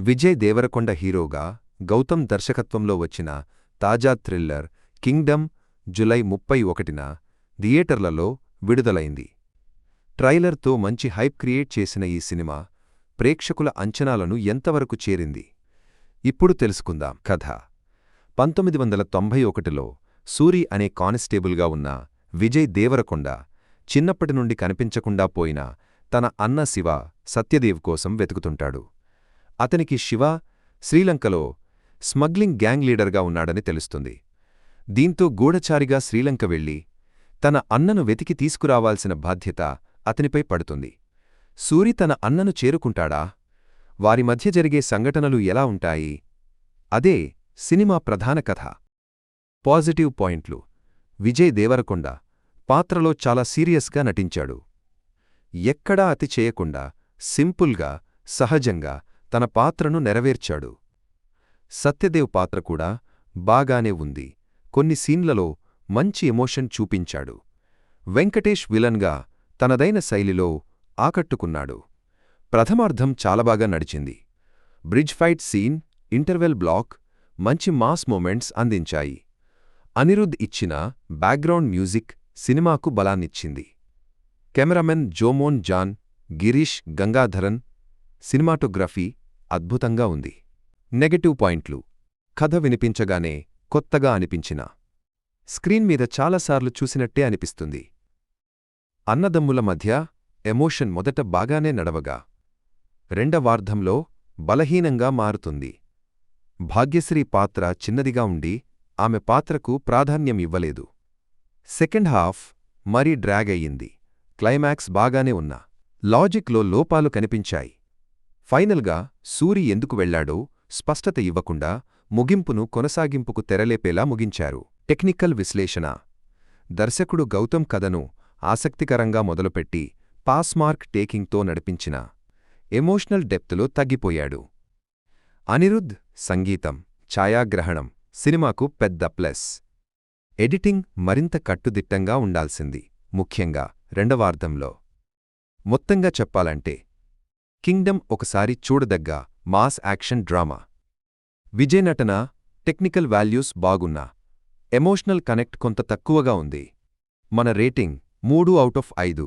విజయ్ దేవరకొండ హీరోగా గౌతమ్ దర్శకత్వంలో వచ్చిన తాజా థ్రిల్లర్ కింగ్డమ్ జులై ముప్పై ఒకటిన థియేటర్లలో విడుదలైంది. ట్రైలర్తో మంచి హైప్ క్రియేట్ చేసిన ఈ సినిమా ప్రేక్షకుల అంచనాలను ఎంతవరకు చేరింది? ఇప్పుడు తెలుసుకుందాం. కథ. పంతొమ్మిది వందల తొంభై ఒకటిలో సూరి అనే కానిస్టేబుల్గా ఉన్న విజయ్ దేవరకొండ చిన్నప్పటి నుండి కనిపించకుండా పోయిన తన అన్న శివ సత్యదేవ్ కోసం వెతుకుతుంటాడు. అతనికి శివ శ్రీలంకలో స్మగ్లింగ్ గ్యాంగ్ లీడర్గా ఉన్నాడని తెలుస్తుంది. దీంతో గూఢచారిగా శ్రీలంక వెళ్ళి తన అన్నను వెతికి తీసుకురావాల్సిన బాధ్యత అతనిపై పడుతుంది. సూరి తన అన్నను చేరుకుంటాడా? వారి మధ్య జరిగే సంఘటనలు ఎలా ఉంటాయి? అదే సినిమా ప్రధాన కథ. పాజిటివ్ పాయింట్లు. విజయ్ దేవరకొండ పాత్రలో చాలా సీరియస్గా నటించాడు. ఎక్కడా అతి చేయకుండా సింపుల్గా సహజంగా తన పాత్రను నెరవేర్చాడు. సత్యదేవ్ పాత్ర కూడా బాగానే ఉంది. కొన్ని సీన్లలో మంచి ఎమోషన్ చూపించాడు. వెంకటేష్ విలన్గా తనదైన శైలిలో ఆకట్టుకున్నాడు. ప్రథమార్థం చాలా బాగా నడిచింది. Bridge fight scene interval block మంచి మాస్ మూమెంట్స్ అందించాయి. అనిరుద్ ఇచ్చిన బ్యాక్గ్రౌండ్ మ్యూజిక్ సినిమాకు బలాన్నిచ్చింది. కెమెరామెన్ జోమోన్ జాన్ గిరీష్ గంగాధరన్ సినిమాటోగ్రఫీ అద్భుతంగా ఉంది. నెగటివ్ పాయింట్లు. కథ వినిపించగానే కొత్తగా అనిపించిన. స్క్రీన్ మీద చాలాసార్లు చూసినట్టే అనిపిస్తుంది. అన్నదమ్ముల మధ్య ఎమోషన్ మొదట బాగానే నడవగా. రెండవార్ధంలో బలహీనంగా మారుతుంది. భాగ్యశ్రీ పాత్ర చిన్నదిగా ఉండి ఆమె పాత్రకు ప్రాధాన్యం ఇవ్వలేదు. సెకండ్ హాఫ్ మరీ డ్రాగ్ అయ్యింది. క్లైమాక్స్ బాగానే ఉన్నా. లాజిక్లో లోపాలు కనిపించాయి. ఫైనల్గా సూరి ఎందుకు వెళ్ళాడో స్పష్టత ఇవ్వకుండా ముగింపును కొనసాగింపుకు తెరలేపేలా ముగించారు. టెక్నికల్ విశ్లేషణ. దర్శకుడు గౌతమ్ కథను ఆసక్తికరంగా మొదలుపెట్టి పాస్మార్క్ టేకింగ్తో నడిపించిన ఎమోషనల్ డెప్త్లో తగ్గిపోయాడు. అనిరుద్ధ్ సంగీతం ఛాయాగ్రహణం సినిమాకు పెద్ద ప్లస్. ఎడిటింగ్ మరింత కట్టుదిట్టంగా ఉండాల్సింది. ముఖ్యంగా రెండవార్ధంలో. మొత్తంగా చెప్పాలంటే కింగ్డమ్ ఒకసారి చూడదగ్గ మాస్ యాక్షన్ డ్రామా. విజయ్ నటన టెక్నికల్ వాల్యూస్ బాగున్నా ఎమోషనల్ కనెక్ట్ కొంత తక్కువగా ఉంది. మన రేటింగ్ మూడు అవుట్ ఆఫ్ ఐదు.